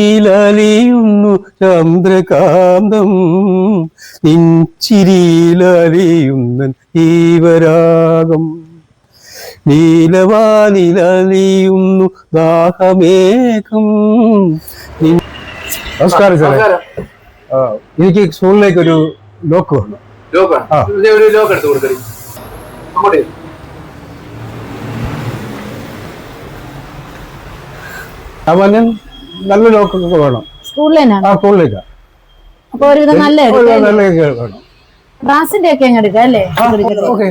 ചന്ദ്രികയിലലിയുന്നു ചന്ദ്രകാന്തം. നിൻചിരിയിലലിയുന്ന ജീവരാഗം നീലവാനിൽ അലിയുന്നു ദാഹമേകം നമസ്കാരം സാറേ. എനിക്ക് സ്കൂളിലേക്ക് ഒരു ലോക്ക് വന്നു ലോക്ക് ഒരു ലോക്ക് എടുത്ത് കൊടുക്കടി. അവന് നല്ല ലോക്കൊക്കെ വേണം. സ്കൂളിൽ തന്നെയാണ് ആ സ്കൂളിലേക്ക്. അപ്പൊ ഒരുവിധം നല്ല നല്ല വേണം. ബ്രാസിന്റെ ഒക്കെ അങ്ങ് എടുക്കാം അല്ലേ? ഓക്കെ.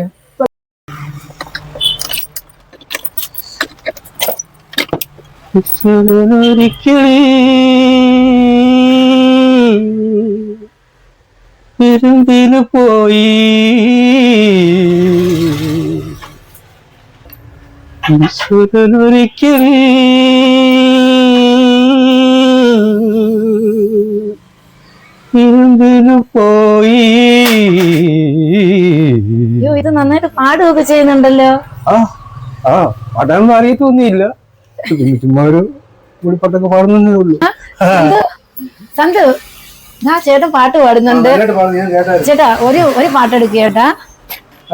വിരുന്നിന് പോയി. ഈശ്വരനൊരിക്കലേ വിരുന്നിന് പോയി. അയ്യോ ഇത് നന്നായിട്ട് പാടുകയൊക്കെ ചെയ്യുന്നുണ്ടല്ലോ. ആ ആ പാടാനൊന്നും അറിയത്തൊന്നുമില്ല ചുമ്മാ ഒരു കൂടിപ്പാട്ടൊക്കെ പാടുന്നേ ഉള്ളൂ. സന്തു, ആ ചേട്ടൻ പാട്ട് പാടുന്നുണ്ട്. ചേട്ടാ ഒരു ഒരു പാട്ട് ചേട്ടാ.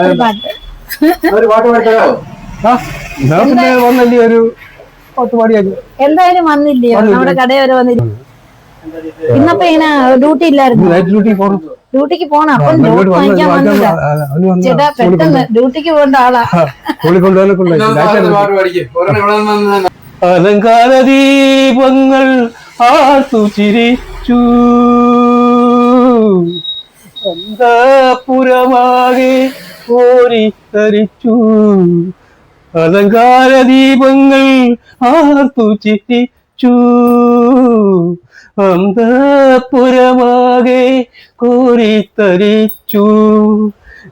ഒരു പാട്ട്. ഒരു പാട്ട് വന്നല്ലേ ഒരു എന്തായാലും വന്നില്ലയോ? നമ്മുടെ കടയിൽ വരെ വന്നില്ല? ഇന്നപ്പോ ഇങ്ങനെ ഡ്യൂട്ടി ഇല്ലായിരുന്നു. ഡ്യൂട്ടിക്ക് പോണം? അപ്പം ഇങ്ങോട്ട് നോട്ട് വാങ്ങിക്കാൻ വന്നതാ. ചേട്ടാ പെട്ടെന്ന് ഡ്യൂട്ടിക്ക് പോകേണ്ട ആളാ. അലങ്കാര ദീപങ്ങൾ ആർത്തു ചിരിച്ചു അന്തപുരമാകെ കോരിത്തരിച്ചു. അലങ്കാര ദീപങ്ങൾ ആർത്തു ചിരിച്ചു അന്തപുരമാകെ കോരിത്തരിച്ചു.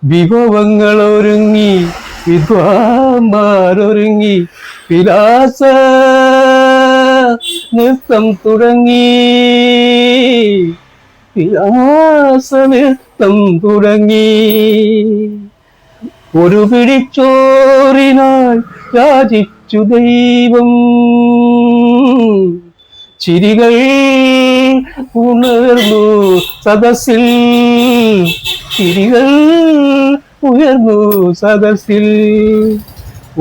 വിഭവങ്ങൾ ഒരുങ്ങി വിദ്വാന്മാരൊരുങ്ങി വിലാസ നൃത്തം തുടങ്ങി. വിലാസ നൃത്തം തുടങ്ങി. ഒരു പിടിച്ചോറിനായി യാചിച്ചു ദൈവം. ചിരികൾ ഉണർന്നു സദസ്സിൽ. ചിരികൾ ഉയർന്നു സദസ്സിൽ.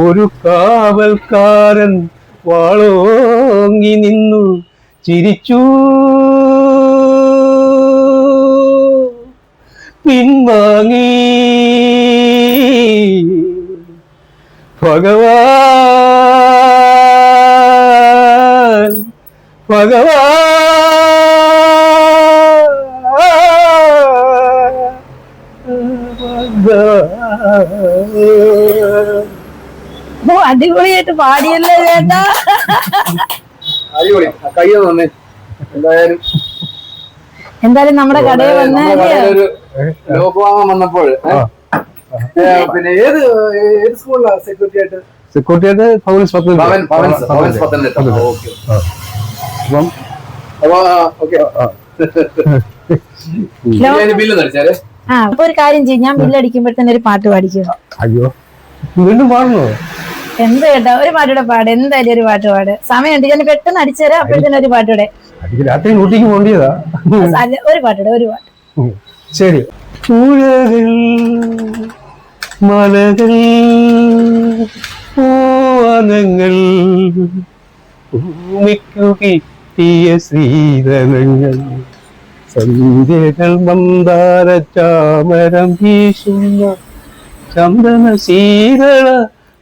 ഒരു കാവൽക്കാരൻ വാളോങ്ങി നിന്നു ചിരിച്ചു. പിൻവാങ്ങി. ഭഗവാൻ ഭഗവാൻ. അടിപൊളിയായിട്ട് പാടിയല്ലേ ചേട്ടാ. അടിപൊളി. കയ്യോ നന്നേ എന്തായാലും എന്തായാലും നമ്മുടെ കടയിൽ വന്ന് വാങ്ങാൻ വന്നപ്പോൾ പിന്നെ ഏത് ഏത് സ്കൂളിലാണ് സെക്യൂരിറ്റി ആയിട്ട്? സെക്യൂരിറ്റി ആയിട്ട് ഭവൻസ് പത്തനംതിട്ട. അപ്പം അപ്പൊ ഓക്കെ. ബില്ല് നടിച്ചാലേ ആ അപ്പൊ ഒരു കാര്യം ചെയ്യും. ഞാൻ ബില്ലടിക്കുമ്പോഴത്തേന് ഒരു പാട്ട് പാടിക്കും? അയ്യോ. വീണ്ടും പാടുന്നു എന്ത് കേട്ടോ? ഒരു പാട്ടൂടെ പാട്. എന്തായാലും ഒരു പാട്ട് പാട്. സമയമുണ്ട്. ഞാൻ പെട്ടെന്ന് അടിച്ചു തരാം. അപ്പോഴത്തേനും ഒരു പാട്ടൂടെ രാത്രി ഊട്ടിക്ക് പോണ്ടിയതാ അല്ല ഒരു പാട്ടൂടെ ഒരു പാട്ട്. ശരി. പുഴകൾ മലകൾ പൂവനങ്ങൾ ഭൂമിക്കു കിട്ടിയ ശ്രീധനങ്ങൾ സന്ധ്യകൾ മന്ദാര ചാമരം വീശുന്ന ചന്ദന ശീതള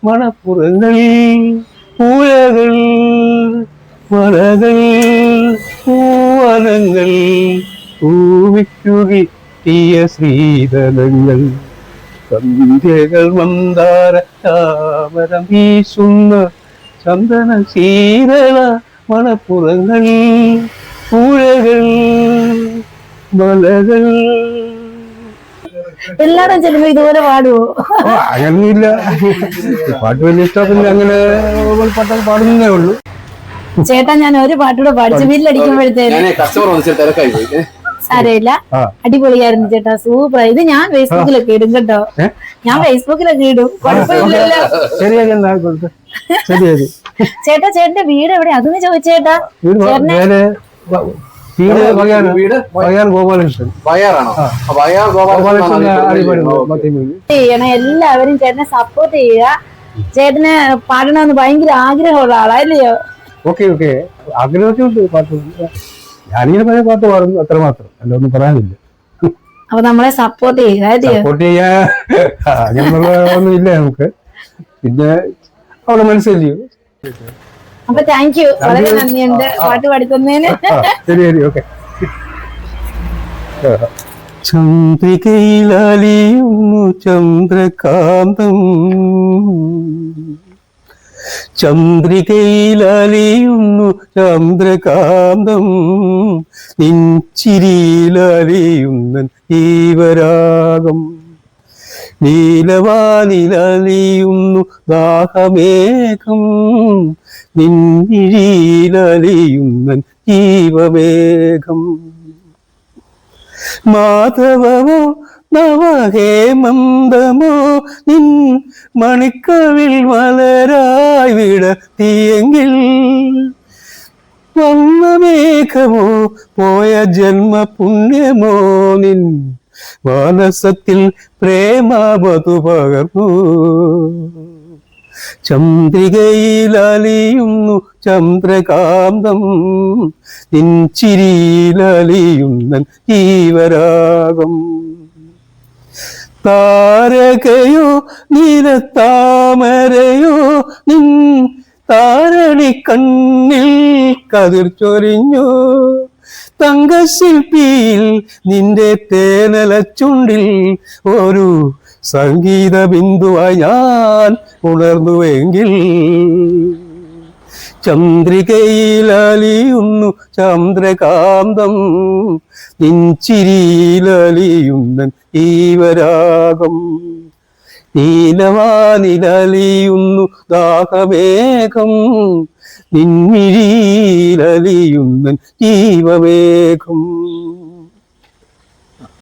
മണപ്പുറങ്ങൾ പുഴകൾ മലകൾ പൂവനങ്ങൾ പൂവിക്കുകിട്ടിയ ശ്രീധനങ്ങൾ. സന്ധ്യകൾ മന്ദാര ചാമരം വീശുന്ന ചന്ദന ശീതള മണപ്പുറങ്ങൾ മലകൾ എല്ലാരും ചെല്ലുമ്പോ ഇതുപോലെ പാടുവോ? അങ്ങനൊന്നുമില്ല പാട്ട് വലിയ ഇഷ്ടത്തിന് അങ്ങനെ പാട്ടൊക്കെ പാടുന്നേ ഉള്ളൂ. ചേട്ടാ ഞാൻ ഒരു പാട്ടൂടെ പാടിച്ചു വീട്ടിലടിക്കുമ്പോഴത്തേക്ക് സാരമില്ല. അടിപൊളിയായിരുന്നു ചേട്ടാ. സൂപ്പർ ഇത് ഞാൻ ഫേസ്ബുക്കിലൊക്കെ ഇടും കേട്ടോ. ഞാൻ ഫേസ്ബുക്കിലൊക്കെ ഇടും. കുഴപ്പമില്ലല്ലോ. ചേട്ടാ ചേട്ടന്റെ വീട് എവിടെ അതൊന്ന് ചോദിച്ചേട്ടാ ചേട്ടനെ- വീട് വകയാണ് വീട്? വകയാണ് ഗോപാലകൃഷ്ണൻ. വയറാണോ? വയർ ഗോപാലകൃഷ്ണൻ അറിയപ്പെടുന്നു ഗോപാലകൃഷ്ണൻ മധ്യമേഖല ചെയ്യണം. എല്ലാവരും ചേട്ടനെ സപ്പോർട്ട് ചെയ്യുക. ചേട്ടന് പാടണമെന്ന് ഭയങ്കര ആഗ്രഹമുള്ള ആളല്ലയോ ഓക്കെ ഓക്കെ. ആഗ്രഹമൊക്കെ ഉണ്ട് പാട്ട്. ഞാനിങ്ങനെ പഴയ പാട്ട് പാടുന്നു അത്ര മാത്രം അല്ല ഒന്നും പറയാനില്ല. അപ്പൊ നമ്മളെ സപ്പോർട്ട് ചെയ്യുക സപ്പോർട്ട് ചെയ്യാ. അങ്ങനെയുള്ള ഒന്നും ഇല്ല നമുക്ക്. പിന്നെ അവളെ മനസ്സില്ലയോ അപ്പൊ താങ്ക് യു വളരെ നന്ദിയുണ്ട് പാട്ട് പാടിത്തന്നതിന്? ശരി ശരി ഓക്കെ ചന്ദ്രികയിലലിയുന്നു ചന്ദ്രകാന്തം. ചന്ദ്രികയിലലിയുന്നു ചന്ദ്രകാന്തം. നിൻചിരിയിലലിയുന്ന ജീവരാഗം. നീലവാനിലലിയുന്നു ദാഹമേഘം. നിന്നിഴിയിലലിയുന്ന ജീവമേഘം. മാധവമോ നവഹേമന്തമോ നിൻ മണിക്കവിൽ മലരായി വിടത്തിയെങ്കിൽ വന്ന മേഘമോ പോയ ജന്മ പുണ്യമോ നിൻ മാനസത്തിൽ പ്രേമാവതു പകർന്നു. ചന്ദ്രികയിലലിയുന്നു ചന്ദ്രകാന്തം. നിൻചിരിയിലലിയുന്ന ജീവരാഗം. താരകയോ നീലത്താമരയോ നിൻ താരണി കണ്ണിൽ കതിർ ചൊരിഞ്ഞു. തങ്കശില്പിയിൽ നിന്റെ തേനല ചുണ്ടിൽ ഒരു സംഗീത ബിന്ദുവായി ഞാൻ ഉണർന്നുവെങ്കിൽ ചന്ദ്രികയിലലിയുന്നു ചന്ദ്രകാന്തം നിൻചിരിയിലലിയുന്ന ഈവരാഗം നീലവാനിലലിയുന്നു ദാഹമേഘം. നിൻമിഴിയിലലിയുന്ന ജീവമേഘം.